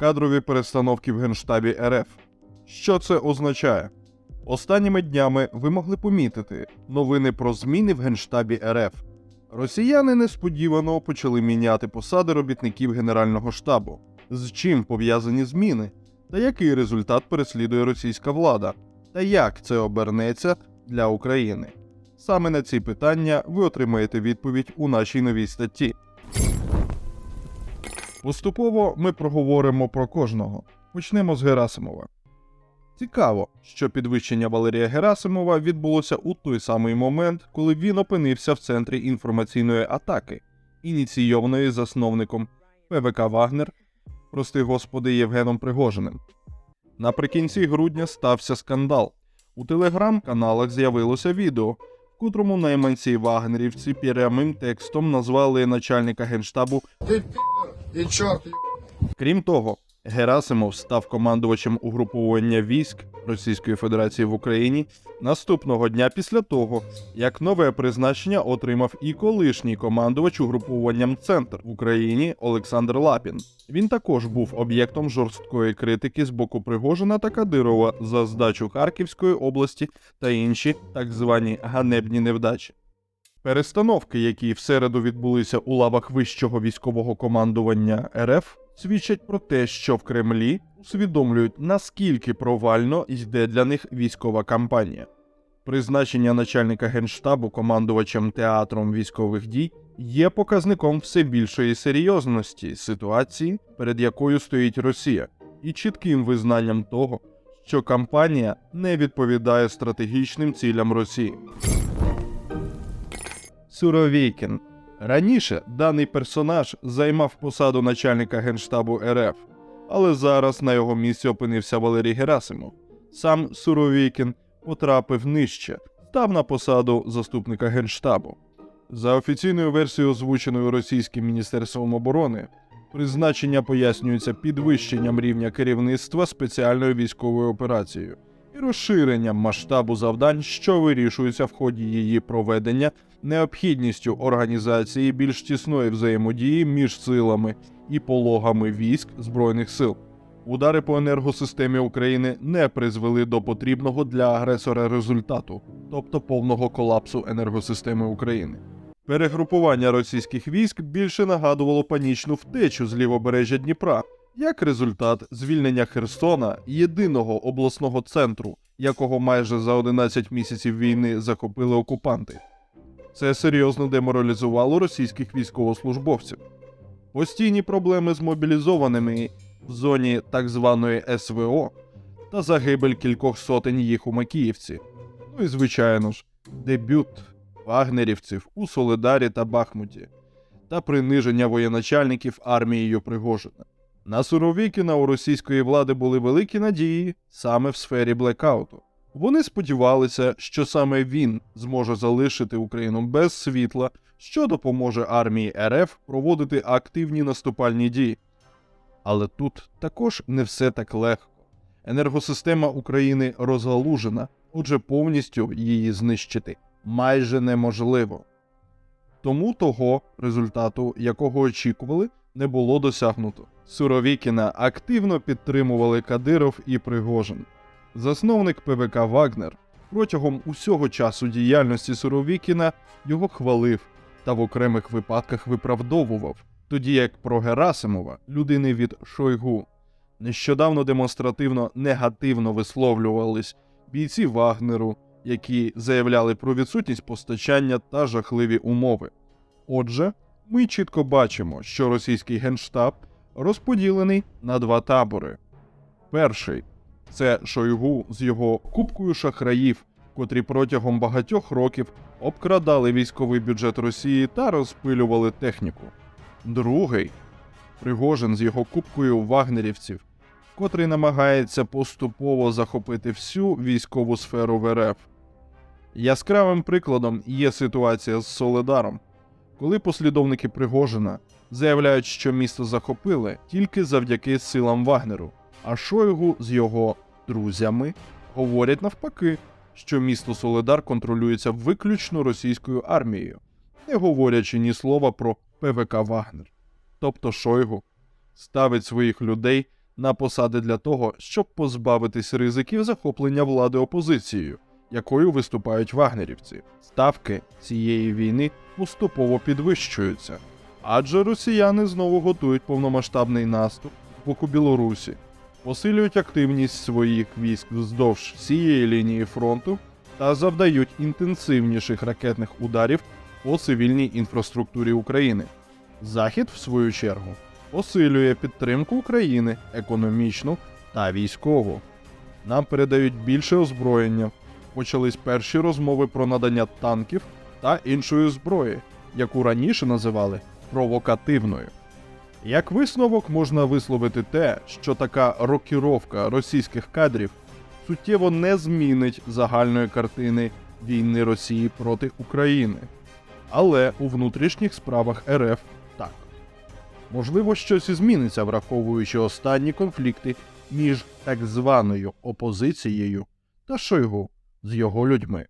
кадрові перестановки в Генштабі РФ. Що це означає? Останніми днями ви могли помітити новини про зміни в Генштабі РФ. Росіяни несподівано почали міняти посади робітників Генерального штабу. З чим пов'язані зміни? Та який результат переслідує російська влада? Та як це обернеться для України? Саме на ці питання ви отримаєте відповідь у нашій новій статті. Поступово ми проговоримо про кожного. Почнемо з Герасимова. Цікаво, що підвищення Валерія Герасимова відбулося у той самий момент, коли він опинився в центрі інформаційної атаки, ініційованої засновником ПВК Вагнер, прости господи, Євгеном Пригожиним. Наприкінці грудня стався скандал. У телеграм-каналах з'явилося відео, в котрому найманці вагнерівці прямим текстом назвали начальника генштабу Ты черт еб- Крім того, Герасимов став командувачем угруповання військ Російської Федерації в Україні наступного дня після того, як нове призначення отримав і колишній командувач угрупуванням Центр в Україні Олександр Лапін. Він також був об'єктом жорсткої критики з боку Пригожина та Кадирова за здачу Харківської області та інші так звані ганебні невдачі. Перестановки, які в середу відбулися у лавах вищого військового командування РФ, свідчать про те, що в Кремлі усвідомлюють, наскільки провально йде для них військова кампанія. Призначення начальника генштабу командувачем театром військових дій є показником все більшої серйозності ситуації, перед якою стоїть Росія, і чітким визнанням того, що кампанія не відповідає стратегічним цілям Росії. Суровікін. Раніше даний персонаж займав посаду начальника генштабу РФ, але зараз на його місці опинився Валерій Герасимов. Сам Суровікін потрапив нижче, став на посаду заступника генштабу. За офіційною версією, озвученою російським міністерством оборони, призначення пояснюється підвищенням рівня керівництва спеціальною військовою операцією і розширенням масштабу завдань, що вирішуються в ході її проведення, необхідністю організації більш тісної взаємодії між силами і пологами військ Збройних сил. Удари по енергосистемі України не призвели до потрібного для агресора результату, тобто повного колапсу енергосистеми України. Перегрупування російських військ більше нагадувало панічну втечу з лівобережжя Дніпра, як результат звільнення Херсона, єдиного обласного центру, якого майже за 11 місяців війни захопили окупанти. Це серйозно деморалізувало російських військовослужбовців. Постійні проблеми з мобілізованими в зоні так званої СВО та загибель кількох сотень їх у Макіївці. Ну і звичайно ж, дебют вагнерівців у Солидарі та Бахмуті та приниження воєначальників армією Пригожина. На Суровікіна у російської влади були великі надії саме в сфері блекауту. Вони сподівалися, що саме він зможе залишити Україну без світла, що допоможе армії РФ проводити активні наступальні дії. Але тут також не все так легко. Енергосистема України розгалужена, отже, повністю її знищити майже неможливо. Тому того результату, якого очікували, не було досягнуто. Суровікіна активно підтримували Кадиров і Пригожин. Засновник ПВК Вагнер протягом усього часу діяльності Суровікіна його хвалив та в окремих випадках виправдовував, тоді як про Герасимова, людини від Шойгу, нещодавно демонстративно негативно висловлювались бійці Вагнеру, які заявляли про відсутність постачання та жахливі умови. Отже, ми чітко бачимо, що російський генштаб розподілений на два табори. Перший це Шойгу з його купкою шахраїв, котрі протягом багатьох років обкрадали військовий бюджет Росії та розпилювали техніку. Другий Пригожин з його купкою вагнерівців, котрий намагається поступово захопити всю військову сферу в РФ. Яскравим прикладом є ситуація з Соледаром, коли послідовники Пригожина заявляють, що місто захопили тільки завдяки силам Вагнеру, а Шойгу з його друзями говорять навпаки, що місто Соледар контролюється виключно російською армією, не говорячи ні слова про ПВК Вагнер. Тобто Шойгу ставить своїх людей на посади для того, щоб позбавитись ризиків захоплення влади опозицією, якою виступають вагнерівці. Ставки цієї війни поступово підвищуються, адже росіяни знову готують повномасштабний наступ з боку Білорусі, посилюють активність своїх військ вздовж всієї лінії фронту та завдають інтенсивніших ракетних ударів по цивільній інфраструктурі України. Захід, в свою чергу, посилює підтримку України економічну та військову. Нам передають більше озброєння. Почались перші розмови про надання танків та іншої зброї, яку раніше називали провокативною. Як висновок можна висловити те, що така рокіровка російських кадрів суттєво не змінить загальної картини війни Росії проти України. Але у внутрішніх справах РФ так. Можливо, щось і зміниться, враховуючи останні конфлікти між так званою опозицією та Шойгу з його людьми.